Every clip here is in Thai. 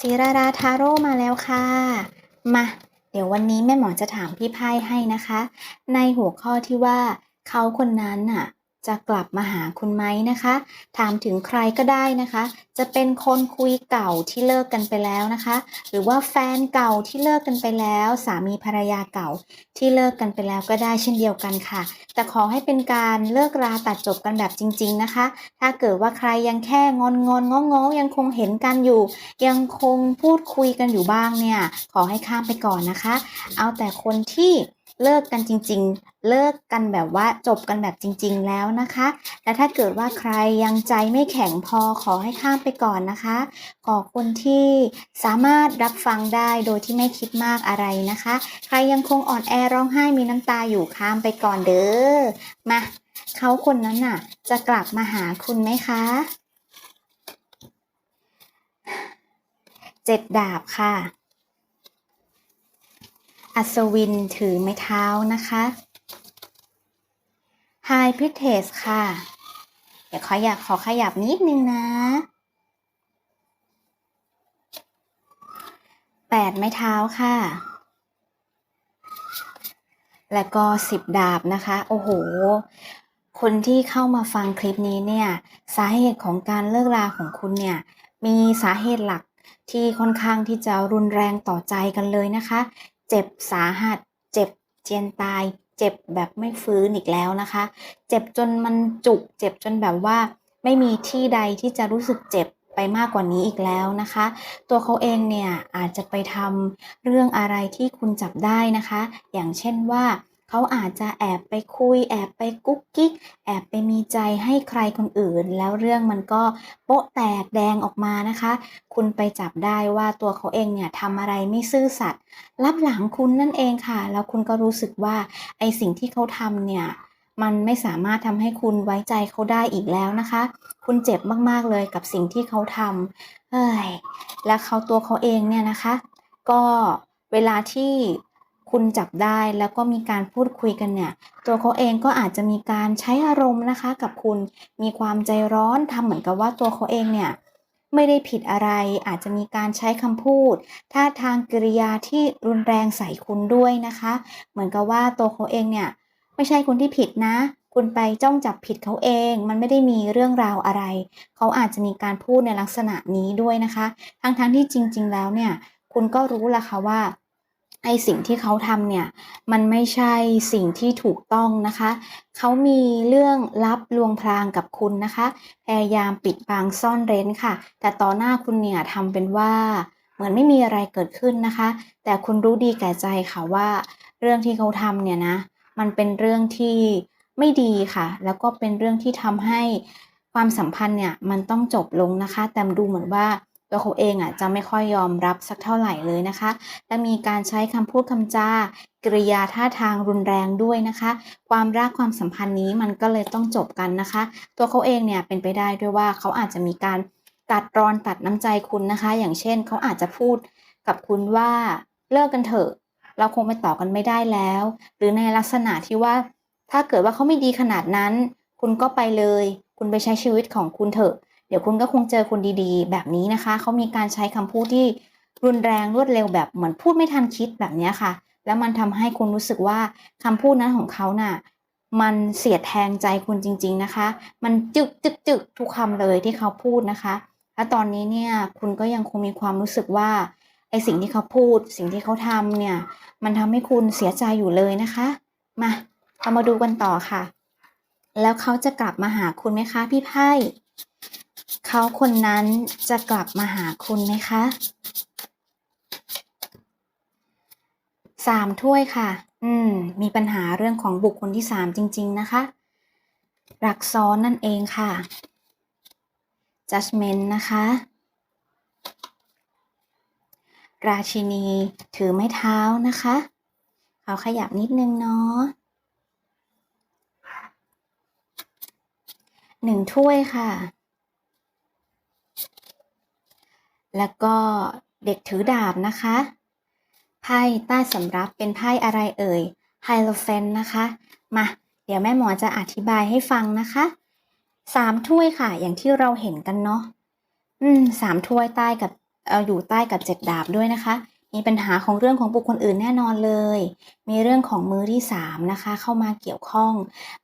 ศิราราทาโร่มาแล้วค่ะ มา เดี๋ยววันนี้แม่หมอจะถามพี่ไพ่ให้นะคะ ในหัวข้อที่ว่าเขาคนนั้นน่ะ จะกลับมาหาคุณไหมนะคะ ถามถึงใครก็ได้นะคะ จะเป็นคนคุยเก่าที่เลิกกันไปแล้วนะคะ หรือว่าแฟนเก่าที่เลิกกันไปแล้ว สามีภรรยาเก่าที่เลิกกันไปแล้วก็ได้เช่นเดียวกันค่ะ แต่ขอให้เป็นการเลิกราตัดจบกันแบบจริง ๆนะคะ ถ้าเกิดว่าใครยังแค่งอนงอนง้องอๆยังคงเห็นกันอยู่ ยังคงพูดคุยกันอยู่บ้างเนี่ย ขอให้ข้ามไปก่อนนะคะ เอาแต่คนที่ เลิกกันจริง ๆ เลิกกันแบบว่าจบกันแบบจริง ๆ แล้วนะคะ และถ้าเกิดว่าใครยังใจไม่แข็งพอขอให้ข้ามไปก่อนนะคะขอคนที่สามารถรับฟังได้โดยที่ไม่คิดมากอะไรนะคะ ใครยังคงอ่อนแอร้องไห้มีน้ำตาอยู่ข้ามไปก่อนเด้อมาเขาคนนั้นน่ะ จะกลับมาหาคุณไหมคะเจ็ดดาบค่ะ อัศวินถือไม้เท้านะคะไฮพริเทสค่ะ เดี๋ยวขออยากขอขยับนิดนึงนะแปดไม้เท้าค่ะ แล้วก็สิบดาบนะคะ โอ้โห คนที่เข้ามาฟังคลิปนี้เนี่ย สาเหตุของการเลิกราของคุณเนี่ย มีสาเหตุหลักที่ค่อนข้างที่จะรุนแรงต่อใจกันเลยนะคะ เจ็บสาหัส เจ็บเจียนตาย เจ็บแบบไม่ฟื้นอีกแล้วนะคะ เจ็บจนมันจุก เจ็บจนแบบว่า ไม่มีที่ใดที่จะรู้สึกเจ็บไปมากกว่านี้อีกแล้วนะคะ ตัวเขาเองเนี่ยอาจจะไปทำเรื่องอะไรที่คุณจับได้นะคะ อย่างเช่นว่า เขาอาจจะแอบไปคุย แอบไปกุ๊กกิ๊ก แอบไปมีใจให้ใครคนอื่น แล้วเรื่องมันก็โป๊ะแตกแดงออกมานะคะ คุณไปจับได้ว่าตัวเขาเองเนี่ยทำอะไรไม่ซื่อสัตย์รับหลังคุณนั่นเองค่ะ แล้วคุณก็รู้สึกว่าไอสิ่งที่เขาทำเนี่ยมันไม่สามารถทำให้คุณไว้ใจเขาได้อีกแล้วนะคะ คุณเจ็บมากๆเลยกับสิ่งที่เขาทำเฮ้ย และเขาตัวเขาเองเนี่ยนะคะ ก็เวลาที่ คุณจับได้แล้วก็มีการพูดคุยกันเนี่ย ตัวเขาเองก็อาจจะมีการใช้อารมณ์นะคะ กับคุณมีความใจร้อนทำเหมือนกับว่าตัวเขาเองเนี่ยไม่ได้ผิดอะไร อาจจะมีการใช้คำพูดท่าทางกริยาที่รุนแรงใส่คุณด้วยนะคะ เหมือนกับว่าตัวเขาเองเนี่ยไม่ใช่คนที่ผิดนะ คุณไปจ้องจับผิดเขาเอง มันไม่ได้มีเรื่องราวอะไร เขาอาจจะมีการพูดในลักษณะนี้ด้วยนะคะ ทั้งๆทที่จริง ๆ แล้วเนี่ย คุณก็รู้ละค่ะว่า ไอสิ่งที่เขาทำเนี่ยมันไม่ใช่สิ่งที่ถูกต้องนะคะ เขามีเรื่องลับลวงพรางกับคุณนะคะ พยายามปิดบังซ่อนเร้นค่ะ แต่ต่อหน้าคุณเนี่ยทำเป็นว่าเหมือนไม่มีอะไรเกิดขึ้นนะคะ แต่คุณรู้ดีแก่ใจค่ะว่า เรื่องที่เขาทำเนี่ยนะมันเป็นเรื่องที่ไม่ดีค่ะ แล้วก็เป็นเรื่องที่ทำให้ความสัมพันธ์เนี่ยมันต้องจบลงนะคะ แต่ดูเหมือนว่า ตัวเขาเองอะจะไม่ค่อยยอมรับสักเท่าไหร่เลยนะคะและมีการใช้คำพูดคำจากริยาท่าทางรุนแรงด้วยนะคะ ความรักความสัมพันธ์นี้มันก็เลยต้องจบกันนะคะ ตัวเขาเองเนี่ยเป็นไปได้ด้วยว่าเขาอาจจะมีการตัดรอนตัดน้ำใจคุณนะคะ อย่างเช่นเขาอาจจะพูดกับคุณว่าเลิกกันเถอะ เราคงไปต่อกันไม่ได้แล้ว หรือในลักษณะที่ว่า ถ้าเกิดว่าเขาไม่ดีขนาดนั้น คุณก็ไปเลย คุณไปใช้ชีวิตของคุณเถอะ เดี๋ยวคุณก็คงเจอคนดีๆ แบบนี้นะคะ เขามีการใช้คำพูดที่รุนแรงรวดเร็วแบบเหมือนพูดไม่ทันคิดแบบนี้ค่ะ แล้วมันทำให้คุณรู้สึกว่าคำพูดนั้นของเขาน่ะมันเสียดแทงใจคุณจริง ๆนะคะ มันจึกจึกจึกทุกคำเลยที่เขาพูดนะคะและตอนนี้เนี่ยคุณก็ยังคงมีความรู้สึกว่าไอสิ่งที่เขาพูด สิ่งที่เขาทำเนี่ย มันทำให้คุณเสียใจอยู่เลยนะคะ มาเรามาดูกันต่อค่ะ แล้วเขาจะกลับมาหาคุณไหมคะพี่ไพ่ เขาคนนั้นจะกลับมาหาคุณไหมคะสามถ้วยค่ะ อืม มีปัญหาเรื่องของบุคคลที่สามจริง ๆ นะคะ รักซ้อนนั่นเองค่ะ judgment นะคะ ราชินีถือไม้เท้านะคะเขาขยับนิดนึงเนาะหนึ่งถ้วยค่ะ แล้วก็เด็กถือดาบนะคะ ไพ่ใต้สำรับเป็นไพ่อะไรเอ่ยไฮโลเฟนนะคะ มา เดี๋ยวแม่หมอจะอธิบายให้ฟังนะคะสามถ้วยค่ะ อย่างที่เราเห็นกันเนาะ อืมสามถ้วยใต้กับ เอาอยู่ใต้กับเจ็ดดาบด้วยนะคะ มีปัญหาของเรื่องของบุคคลอื่นแน่นอนเลย มีเรื่องของมือที่สามนะคะ เข้ามาเกี่ยวข้อง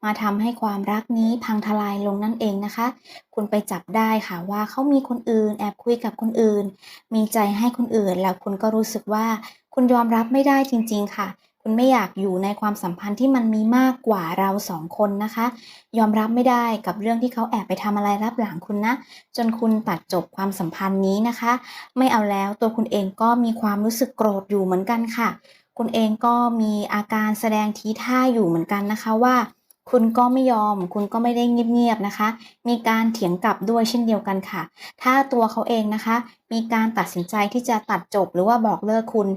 มาทำให้ความรักนี้พังทลายลงนั่นเองนะคะ คุณไปจับได้ค่ะว่าเขามีคนอื่น แอบคุยกับคนอื่น มีใจให้คนอื่น แล้วคุณก็รู้สึกว่าคุณยอมรับไม่ได้จริง ๆ ค่ะ คุณไม่อยากอยู่ในความสัมพันธ์ที่มันมีมากกว่าเราสองคนนะคะ ยอมรับไม่ได้กับเรื่องที่เขาแอบไปทำอะไรรับหลังคุณนะ จนคุณตัดจบความสัมพันธ์นี้นะคะ ไม่เอาแล้วตัวคุณเองก็มีความรู้สึกโกรธอยู่เหมือนกันค่ะ คุณเองก็มีอาการแสดงทีท่าอยู่เหมือนกันนะคะว่าคุณก็ไม่ยอม คุณก็ไม่ได้เงียบๆนะคะ มีการเถียงกลับด้วยเช่นเดียวกันค่ะ ถ้าตัวเขาเองนะคะ มีการตัดสินใจที่จะตัดจบหรือว่าบอกเลิกคุณ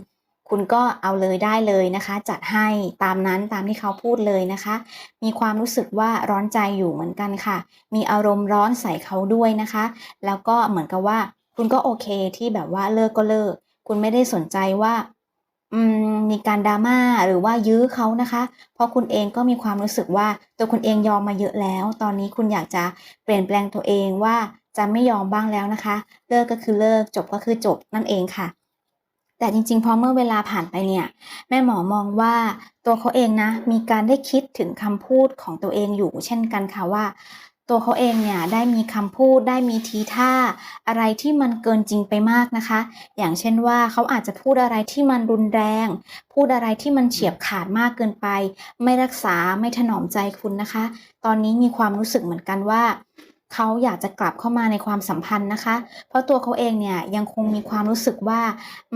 คุณก็เอาเลยได้เลยนะคะ จัดให้ตามนั้นตามที่เขาพูดเลยนะคะ มีความรู้สึกว่าร้อนใจอยู่เหมือนกันค่ะ มีอารมณ์ร้อนใส่เขาด้วยนะคะ แล้วก็เหมือนกับว่า คุณก็โอเคที่แบบว่าเลิกก็เลิก คุณไม่ได้สนใจว่ามมีการดราม่าหรือว่ายื้อเขานะคะ เพราะคุณเองก็มีความรู้สึกว่าตัวคุณเองยอมมาเยอะแล้ว ตอนนี้คุณอยากจะเปลี่ยนแปลงตัวเองว่าจะไม่ยอมบ้างแล้วนะคะ เลิกก็คือเลิกจบก็คือจบนั่นเองค่ะ แต่จริงๆ พอเมื่อเวลาผ่านไปเนี่ย แม่หมอมองว่าตัวเขาเองนะ มีการได้คิดถึงคำพูดของตัวเองอยู่เช่นกันค่ะว่า ตัวเขาเองเนี่ยได้มีคำพูดได้มีทีท่า อะไรที่มันเกินจริงไปมากนะคะ อย่างเช่นว่าเขาอาจจะพูดอะไรที่มันรุนแรง พูดอะไรที่มันเฉียบขาดมากเกินไป ไม่รักษาไม่ถนอมใจคุณนะคะ ตอนนี้มีความรู้สึกเหมือนกันว่า เขาอยากจะกลับเข้ามาในความสัมพันธ์นะคะ เพราะตัวเขาเองเนี่ยยังคงมีความรู้สึกว่า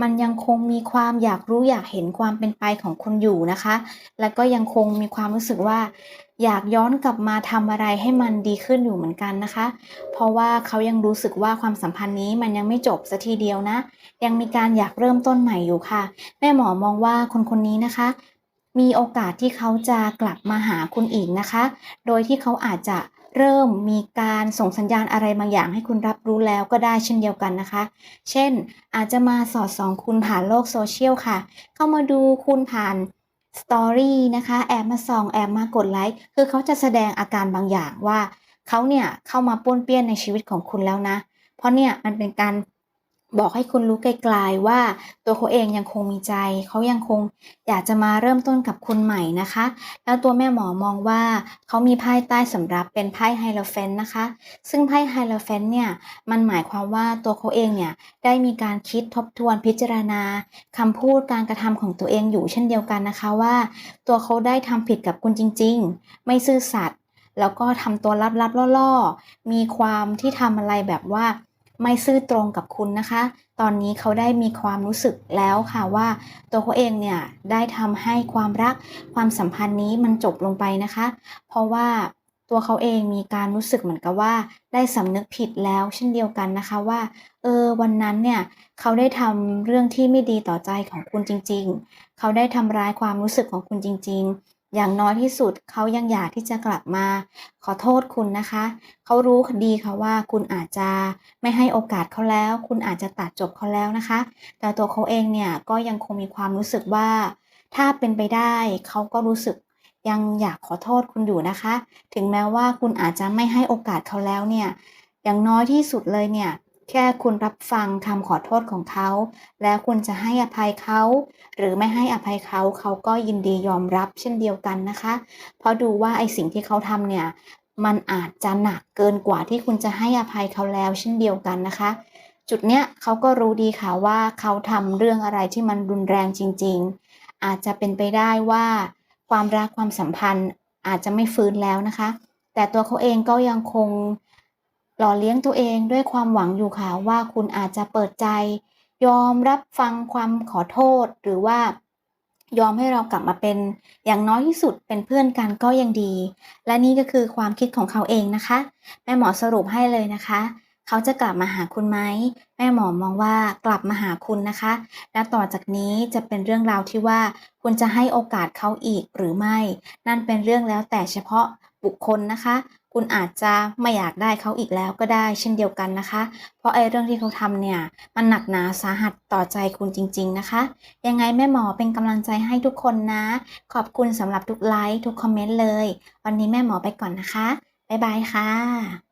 มันยังคงมีความอยากรู้อยากเห็นความเป็นไปของคุณอยู่นะคะ แล้วก็ยังคงมีความรู้สึกว่า อยากย้อนกลับมาทำอะไรให้มันดีขึ้นอยู่เหมือนกันนะคะ เพราะว่าเขายังรู้สึกว่าความสัมพันธ์นี้มันยังไม่จบสัทีเดียวนะ ยังมีการอยากเริ่มต้นใหม่อยู่ค่ะ แม่หมอมองว่าคนคนนี้นะคะมีโอกาสที่เขาจะกลับมาหาคุณอีกนะคะ โดยที่เขาอาจจะ เริ่มมีการส่งสัญญาณอะไรบางอย่างให้คุณรับรู้แล้วก็ได้เช่นเดียวกันนะคะ เช่น อาจจะมาสอดส่องคุณผ่านโลกโซเชียลค่ะ เข้ามาดูคุณผ่านสตอรี่นะคะ แอบมาส่อง แอบมากดไลค์ คือเขาจะแสดงอาการบางอย่างว่า เขาเนี่ยเข้ามาป้วนเปี้ยนในชีวิตของคุณแล้วนะ เพราะเนี่ยมันเป็นการ บอกให้คุณรู้ไกลๆว่าตัวเขาเองยังคงมีใจ เขายังคงอยากจะมาเริ่มต้นกับคุณใหม่นะคะ แล้วตัวแม่หมอมองว่าเขามีไพ่ใต้สำรับเป็นไพ่ไฮโลเฟนนะคะ ซึ่งไพ่ไฮโลเฟนเนี่ยมันหมายความว่าตัวเขาเองเนี่ยได้มีการคิดทบทวนพิจารณาคำพูดการกระทำของตัวเองอยู่เช่นเดียวกันนะคะว่า ตัวเขาได้ทำผิดกับคุณจริง ๆ ไม่ซื่อสัตย์แล้วก็ทำตัวลับๆล่อๆ มีความที่ทำอะไรแบบว่า ไม่ซื่อตรงกับคุณนะคะ ตอนนี้เขาได้มีความรู้สึกแล้วค่ะว่า ตัวเขาเองเนี่ยได้ทำให้ความรักความสัมพันธ์นี้มันจบลงไปนะคะ เพราะว่าตัวเขาเองมีการรู้สึกเหมือนกับว่า ได้สำนึกผิดแล้วเช่นเดียวกันนะคะว่าเออวันนั้นเนี่ยเขาได้ทำเรื่องที่ไม่ดีต่อใจของคุณจริง ๆ เขาได้ทำร้ายความรู้สึกของคุณจริง ๆ อย่างน้อยที่สุดเขายังอยากที่จะกลับมา ขอโทษคุณนะคะ เขารู้ดีค่ะว่าคุณอาจจะไม่ให้โอกาสเขาแล้ว คุณอาจจะตัดจบเขาแล้วนะคะ แต่ตัวเขาเองเนี่ยก็ยังคงมีความรู้สึกว่า ถ้าเป็นไปได้เขาก็รู้สึกยังอยากขอโทษคุณอยู่นะคะ ถึงแม้ว่าคุณอาจจะไม่ให้โอกาสเขาแล้วเนี่ย อย่างน้อยที่สุดเลยเนี่ย แค่คุณรับฟังคำขอโทษของเขา แล้วคุณจะให้อภัยเขา หรือไม่ให้อภัยเขาเขาก็ยินดียอมรับเช่นเดียวกันนะคะ เพราะดูว่าไอสิ่งที่เขาทำเนี่ย มันอาจจะหนักเกินกว่าที่คุณจะให้อภัยเขาแล้วเช่นเดียวกันนะคะ จุดเนี้ยเขาก็รู้ดีค่ะว่าเขาทำเรื่องอะไรที่มันรุนแรงจริง ๆ อาจจะเป็นไปได้ว่า ความรักความสัมพันธ์อาจจะไม่ฟื้นแล้วนะคะ แต่ตัวเขาเองก็ยังคง หล่อเลี้ยงตัวเองด้วยความหวังอยู่ค่ะว่าคุณอาจจะเปิดใจ ยอมรับฟังความขอโทษหรือว่ายอมให้เรากลับมาเป็นอย่างน้อยที่สุดเป็นเพื่อนกันก็ยังดี และนี่ก็คือความคิดของเขาเองนะคะ แม่หมอสรุปให้เลยนะคะ เขาจะกลับมาหาคุณไหมแม่หมอมองว่ากลับมาหาคุณนะคะ และต่อจากนี้จะเป็นเรื่องราวที่ว่า คุณจะให้โอกาสเขาอีกหรือไม่ นั่นเป็นเรื่องแล้วแต่เฉพาะบุคคลนะคะ คุณอาจจะไม่อยากได้เขาอีกแล้วก็ได้เช่นเดียวกันนะคะ เพราะไอ้เรื่องที่เขาทำเนี่ย มันหนักหนาสาหัสต่อใจคุณจริง ๆนะคะ ยังไงแม่หมอเป็นกำลังใจให้ทุกคนนะ ขอบคุณสำหรับทุกไลค์ทุกคอมเมนต์เลย วันนี้แม่หมอไปก่อนนะคะ บ๊ายบายค่ะ